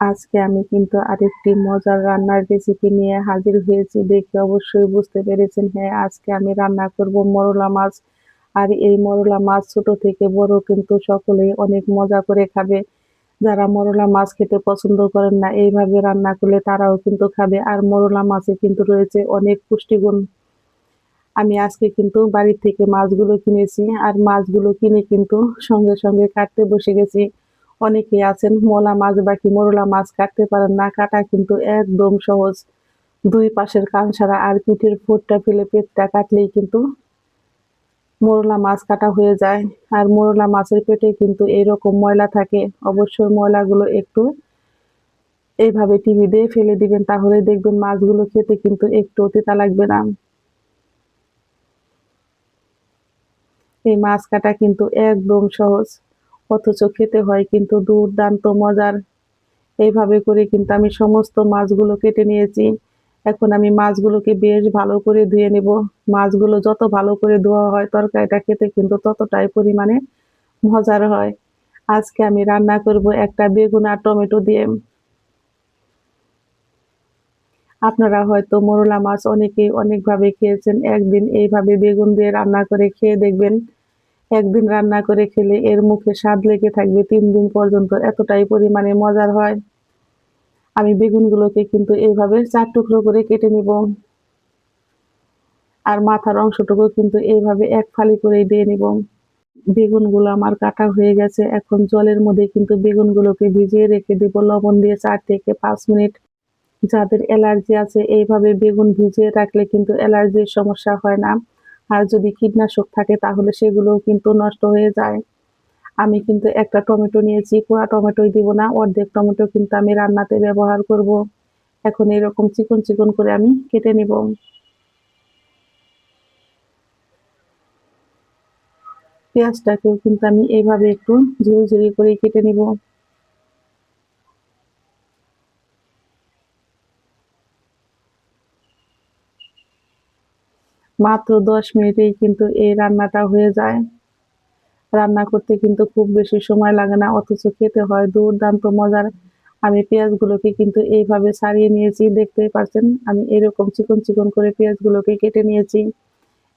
আজকে আমি কিন্তু আরেকটি মজার রান্নার রেসিপি নিয়ে হাজির হয়েছি। দেখে অবশ্যই বুঝতে পেরেছেন হ্যাঁ আজকে আমি রান্না করব মরলা মাছ। আর এই মরলা মাছ ছোট থেকে বড় কিন্তু সকলেই অনেক মজা করে খাবে। যারা মরলা মাছ খেতে পছন্দ করেন না, এইভাবে রান্না করলে তারাও কিন্তু খাবে। আর মরলা মাছে কিন্তু রয়েছে অনেক পুষ্টিগুণ। আমি আজকে কিন্তু বাড়ির থেকে মাছগুলো কিনেছি, আর মাছগুলো কিনে কিন্তু সঙ্গে সঙ্গে কাটতে বসে গেছি। অনেকে আছেন, মলা মাছ বা কি মরলা মাছ কাটতে পারেন না, কাটা কিন্তু একদম সহজ। দুই পাশের কান ছাড়া আর পিঠের ফুটটা ফেলে পেটটা কাটলেই কিন্তু মোরলা মাছ কাটা হয়ে যায়। আর মোরলা মাছের পেটে কিন্তু এরকম ময়লা থাকে, অবশ্যই ময়লাগুলো একটু এইভাবে টিভি দিয়ে ফেলে দিবেন, তাহলে দেখবেন মাছগুলো খেতে কিন্তু একটু তিতা লাগবে না। এই মাছ কাটা কিন্তু একদম সহজ। অথচ খেতে হয় কিন্তু দুর্দান্ত মজার। এইভাবে করে কিন্তু আমি সমস্ত মাছগুলো কেটে নিয়েছি। এখন আমি মাছগুলোকে বেশ ভালো করে ধুয়ে নেব। মাছগুলো যত ভালো করে ধোয়া হয় তরকারিটা খেতে কিন্তু ততটাই পরিমাণে মজার হয়। আজকে আমি রান্না করব একটা বেগুন আর টমেটো দিয়ে। আপনারা হয়তো মোরলা মাছ অনেকেই অনেকভাবে খেয়েছেন। একদিন এইভাবে বেগুন দিয়ে রান্না করে খেয়ে দেখবেন। একদিন রান্না করে খেলে এর মুখে স্বাদ লেগে থাকবে তিন দিন পর্যন্ত, এতটাই পরিমাণে মজার হয়। আমি বেগুনগুলোকে কিন্তু এইভাবে চার টুকরো করে কেটে নিব। আর মাথার অংশটুকু কিন্তু এইভাবে এক ফালি করে দিয়ে নিব। বেগুনগুলো আমার কাটা হয়ে গেছে, এখন জলের মধ্যে কিন্তু বেগুনগুলোকে ভিজিয়ে রেখে দেব। লবণ দিয়ে চার থেকে পাঁচ মিনিট। যাদের অ্যালার্জি আছে, এইভাবে বেগুন ভিজিয়ে রাখলে কিন্তু অ্যালার্জির সমস্যা হয় না। আর যদি কীটনাশক থাকে তাহলে সেগুলোও কিন্তু নষ্ট হয়ে যায়। আমি কিন্তু একটা টমেটো নিয়েছি পুরা টমেটোই দিব না, অর্ধেক টমেটো কিন্তু আমি রান্নাতে ব্যবহার করব। এখন এরকম চিকন চিকন করে আমি কেটে নিব। পেঁয়াজটাকেও কিন্তু আমি এইভাবে একটু ঝুড়ি ঝুড়ি করে কেটে নিব। মাত্র দশ মিনিটেই কিন্তু এই রান্নাটা হয়ে যায়। রান্না করতে কিন্তু খুব বেশি সময় লাগে না, অথচ খেতে হয় দুর্দান্ত মজার। আমি পেঁয়াজগুলোকে কিন্তু এইভাবে ছাড়িয়ে নিয়েছি, দেখতেই পাচ্ছেন? আমি এরকম চিকন চিকন করে পেঁয়াজগুলোকে কেটে নিয়েছি।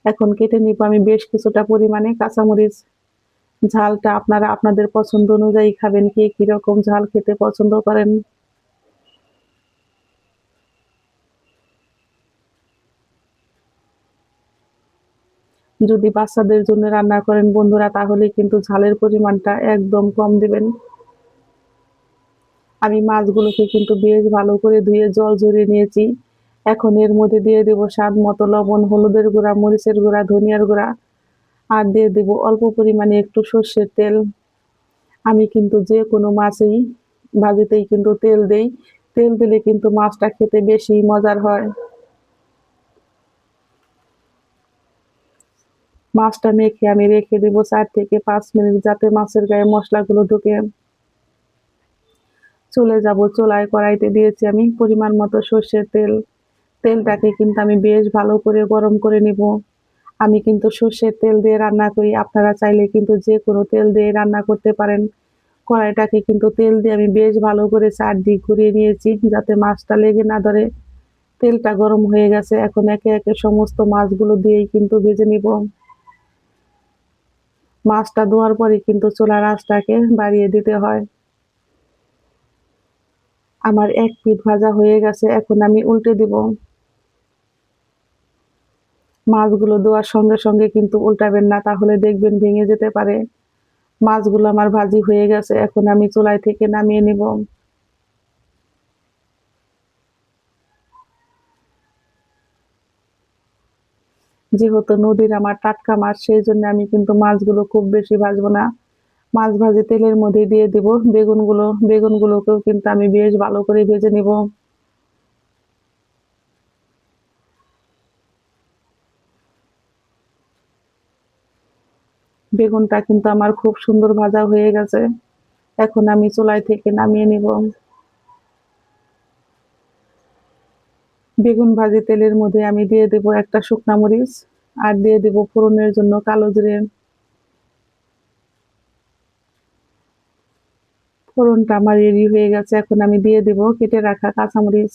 এখন কেটে নিব আমি বেশ কিছুটা পরিমাণে কাঁচামরিচ। ঝালটা আপনারা আপনাদের পছন্দ অনুযায়ী খাবেন, কে কীরকম ঝাল খেতে পছন্দ করেন। যদি বাচ্চাদের জন্য রান্না করেন বন্ধুরা, তাহলে কিন্তু ঝালের পরিমাণটা একদম কম দিবেন। আমি মাছগুলোকে কিন্তু বেশ ভালো করে ধুয়ে জল ঝরিয়ে নিয়েছি। এখন এর মধ্যে দিয়ে দেব স্বাদ মতো লবণ, হলুদের গুঁড়া, মরিচের গুঁড়া, ধনিয়ার গুঁড়া, আর দিয়ে দেব অল্প পরিমাণে একটু সর্ষের তেল। আমি কিন্তু যে কোনো মাছেই ভাজিতেই কিন্তু তেল দেই। তেল দিলে কিন্তু মাছটা খেতে বেশি মজার হয়। মাছটা মেখে আমি রেখে দিব চার থেকে পাঁচ মিনিট যাতে মাছের গায়ে মশলাগুলো ঢুকে। চলে যাব, চোলায় কড়াইতে দিয়েছি আমি পরিমাণ মতো সর্ষের তেল। তেলটাকে কিন্তু আমি বেশ ভালো করে গরম করে নিব। আমি কিন্তু সর্ষের তেল দিয়ে রান্না করি, আপনারা চাইলে কিন্তু যে কোনো তেল দিয়ে রান্না করতে পারেন। কড়াইটাকে কিন্তু তেল দিয়ে আমি বেশ ভালো করে চারদিক ঘুরিয়ে নিয়েছি যাতে মাছটা লেগে না ধরে। তেলটা গরম হয়ে গেছে, এখন একে একে সমস্ত মাছগুলো দিয়েই কিন্তু ভেজে নিব। মাছটা ধোয়ার পরে কিন্তু চুলার আঁচটাকে বাড়িয়ে দিতে হয়। আমার এক পিঠ ভাজা হয়ে গেছে, এখন আমি উল্টে দিব। মাছগুলো দেওয়ার সঙ্গে সঙ্গে কিন্তু উল্টাবেন না, তাহলে দেখবেন ভেঙে যেতে পারে। মাছগুলো আমার ভাজি হয়ে গেছে, এখন আমি চুলাই থেকে নামিয়ে নিব। যেহেতু নদীর আমার টাটকা মাছ, সেই জন্য আমি কিন্তু মাছগুলো খুব বেশি ভাজবো না। মাছ ভাজি তেলের মধ্যে দিয়ে দেব। বেগুনগুলো, বেগুনগুলোকেও কিন্তু আমি বেশ ভালো করে ভেজে নিব। বেগুনটা কিন্তু আমার খুব সুন্দর ভাজা হয়ে গেছে। এখন আমি চুলাই থেকে নামিয়ে নিব। বেগুন ভাজি তেলের মধ্যে আমি দিয়ে দেব একটা শুকনা মরিচ আর দিয়ে দেব ফোড়নের জন্য কালো জিরে। ফোড়নটা আমার রেডি হয়ে গেছে, এখন আমি দিয়ে দেব কেটে রাখা কাঁচামরিচ।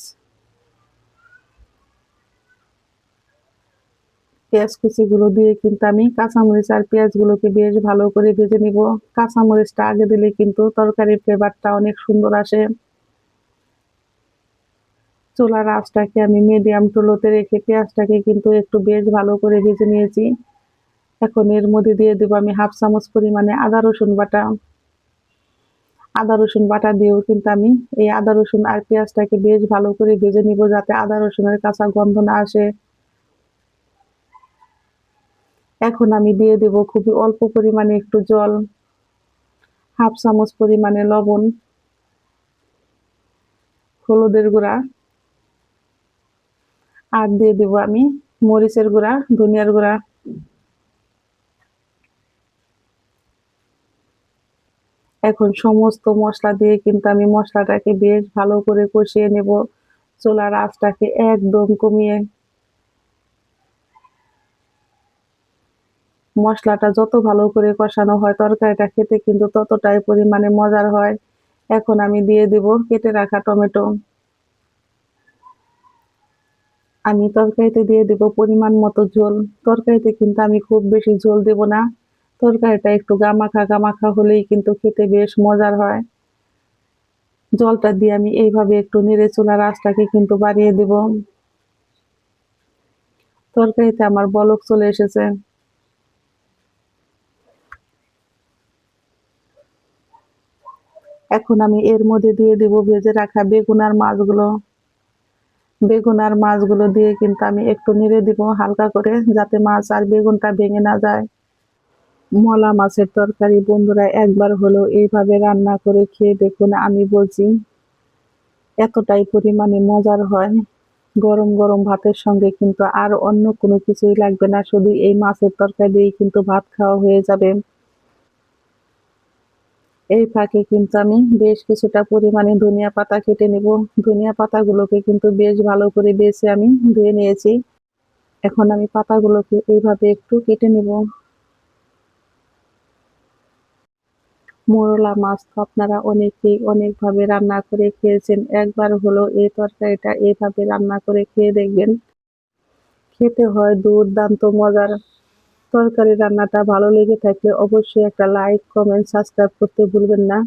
পেঁয়াজ কুচিগুলো দিয়ে কিন্তু আমি কাঁচামরিচ আর পেঁয়াজগুলোকে বেশ ভালো করে ভেজে নিব। কাঁচামরিচটা আগে দিলে কিন্তু তরকারির ফ্লেভারটা অনেক সুন্দর আসে। চুলার আঁচটাকে আমি মিডিয়াম টুলোতে রেখে পেঁয়াজটাকে কিন্তু একটু বেশ ভালো করে ভেজে নিয়েছি। এখন এর মধ্যে দিয়ে দেবো আমি হাফ চামচ পরিমাণে আদা, রসুন বাটা। আদা, রসুন বাটা দিয়েও কিন্তু আমি এই আদা, রসুন আর পেঁয়াজটাকে বেশ ভালো করে ভেজে নিব যাতে আদা, রসুনের কাঁচা গন্ধ না আসে। এখন আমি দিয়ে দেব খুবই অল্প পরিমাণে একটু জল, হাফ চামচ পরিমাণে লবণ, হলুদের গুঁড়া। আর দিয়ে দেব আমি, মরিচের গুঁড়া, ধনিয়ার গুঁড়া। এখন সমস্ত মশলা দিয়ে কিন্তু আমি মশলাটাকে বেশ ভালো করে কষিয়ে নেব, চোলার আঁচটাকে একদম কমিয়ে। মশলাটা যত ভালো করে কষানো হয়, তরকারিটা খেতে কিন্তু ততটাই পরিমাণে মজার হয়। এখন আমি দিয়ে দেব কেটে রাখা টমেটো। আমি তরকারিতে দিয়ে দেব পরিমাণ মতো ঝোল। তরকারিতে কিন্তু আমি খুব বেশি ঝোল দেব না। তরকারিটা একটু গামাখা গামাখা হলেই কিন্তু খেতে বেশ মজার হয়। জলটা দিয়ে আমি এইভাবে একটু নেড়ে চুলার আঁচটাকে কিন্তু বাড়িয়ে দেব। তরকারিতে আমার বলক চলে এসেছে। এখন আমি এর মধ্যে দিয়ে দেব ভেজে রাখা বেগুন আর মাছগুলো। বেগুন আর মাছগুলো দিয়ে কিন্তু আমি একটু নেড়ে দিব হালকা করে, যাতে মাছ আর বেগুনটা ভেঙে না যায়। মলা মাছের তরকারি বন্ধুরা, একবার হলেও এইভাবে রান্না করে খেয়ে দেখুন, আমি বলছি এতটাই পরিমাণে মজার হয়। গরম গরম ভাতের সঙ্গে কিন্তু আর অন্য কোনো কিছুই লাগবে না, শুধু এই মাছের তরকারি দিয়েই কিন্তু ভাত খাওয়া হয়ে যাবে। এই ফাঁকে কিন্তু আমি বেশ কিছুটা পরিমাণে ধনিয়া পাতা কেটে নেব। ধনিয়া পাতাগুলোকে কিন্তু বেশ ভালো করে বেছে আমি ধুয়ে নিয়েছি। এখন আমি পাতাগুলোকে এইভাবে একটু কেটে নেব। মোরলা মাছ তো আপনারা অনেকেই অনেকভাবে রান্না করে খেয়েছেন। একবার হলো এই তরকারিটা এইভাবে রান্না করে খেয়ে দেখবেন। খেতে হয় দুর্দান্ত মজার। তরকারি রান্নাটা ভালো লেগে থাকলে অবশ্যই একটা লাইক কমেন্ট সাবস্ক্রাইব করতে ভুলবেন না।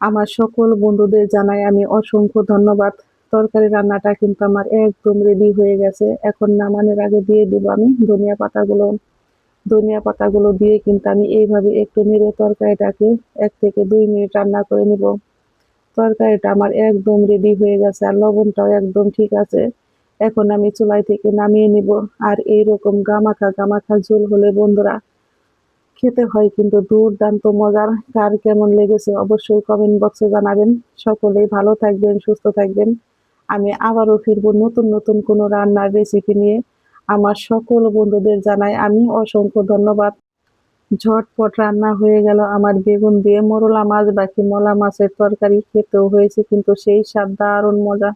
আমার সকল বন্ধুদের জানাই আমি অসংখ্য ধন্যবাদ। তরকারি রান্নাটা কিন্তু আমার একদম রেডি হয়ে গেছে। এখন নামানোর আগে দিয়ে দেবো আমি ধনিয়া পাতাগুলো। ধনিয়া পাতাগুলো দিয়ে কিন্তু আমি এইভাবে একটু নেড়ে তরকারিটাকে এক থেকে দুই মিনিট রান্না করে নিব। তরকারিটা আমার একদম রেডি হয়ে গেছে আর লবণটাও একদম ঠিক আছে। এখন আমি চুলাই থেকে নামিয়ে নিব। আর এইরকম গামাখা গামাখা ঝোল হলে বন্ধুরা খেতে হয় কিন্তু দুর্দান্ত মজার। কার কেমন লেগেছে অবশ্যই কমেন্ট বক্সে জানাবেন। সকলেই ভালো থাকবেন, সুস্থ থাকবেন। আমি আবারও ফিরবো নতুন নতুন কোনো রান্নার রেসিপি নিয়ে। আমার সকল বন্ধুদের জানাই আমি অসংখ্য ধন্যবাদ। ঝটপট রান্না হয়ে গেল আমার বেগুন দিয়ে মরলা মাছ, বাকি মলা মাছের তরকারি। খেতেও হয়েছে কিন্তু সেই স্বাদ দারুণ মজা।